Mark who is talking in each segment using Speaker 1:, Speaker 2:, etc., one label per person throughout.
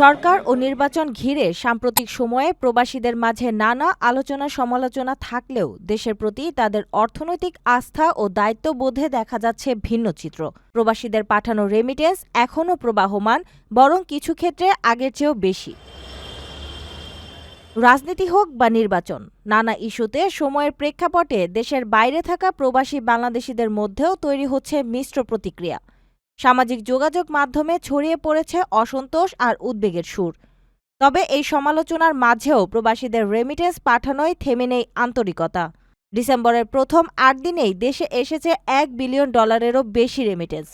Speaker 1: সরকার ও নির্বাচন ঘিরে সাম্প্রতিক সময়ে প্রবাসীদের মাঝে নানা আলোচনা সমালোচনা থাকলেও দেশের প্রতি তাদের অর্থনৈতিক আস্থা ও দায়িত্ববোধে দেখা যাচ্ছে ভিন্ন চিত্র। প্রবাসীদের পাঠানো রেমিটেন্স এখনও প্রবাহমান, বরং কিছু ক্ষেত্রে আগের চেয়েও বেশি। রাজনীতি হোক বা নির্বাচন, নানা ইস্যুতে সময়ের প্রেক্ষাপটে দেশের বাইরে থাকা প্রবাসী বাংলাদেশিদের মধ্যেও তৈরি হচ্ছে মিশ্র প্রতিক্রিয়া। সামাজিক যোগাযোগ মাধ্যমে ছড়িয়ে পড়েছে অসন্তোষ আর উদ্বেগের সুর। তবে এই সমালোচনার মাঝেও প্রবাসীদের রেমিটেন্স পাঠানোয় থেমে নেই আন্তরিকতা। ডিসেম্বরের প্রথম আট দিনেই দেশে এসেছে এক বিলিয়ন ডলারেরও বেশি রেমিটেন্স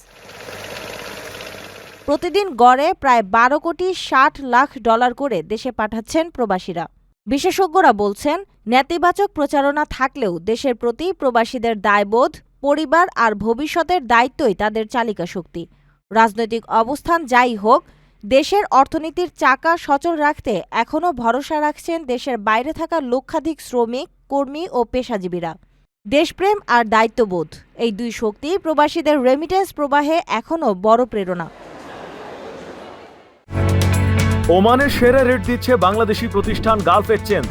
Speaker 1: প্রতিদিন গড়ে প্রায় বারো কোটি ষাট লাখ ডলার করে দেশে পাঠাচ্ছেন প্রবাসীরা। বিশেষজ্ঞরা বলছেন, নেতিবাচক প্রচারণা থাকলেও দেশের প্রতি প্রবাসীদের দায়বোধ পরিবার আর ভবিষ্যতের দায়িত্বই তাদের চালিকা শক্তি। রাজনৈতিক অবস্থান যাই হোক, দেশের অর্থনীতির চাকা সচল রাখতে এখনও ভরসা রাখছেন দেশের বাইরে থাকা লক্ষাধিক শ্রমিক, কর্মী ও পেশাজীবীরা। দেশপ্রেম আর দায়িত্ববোধ, এই দুই শক্তি প্রবাসীদের রেমিটেন্স প্রবাহে এখনও বড় প্রেরণা।
Speaker 2: ওমানের সেরা রেট দিচ্ছে বাংলাদেশি প্রতিষ্ঠান গালফ এক্সচেঞ্জ।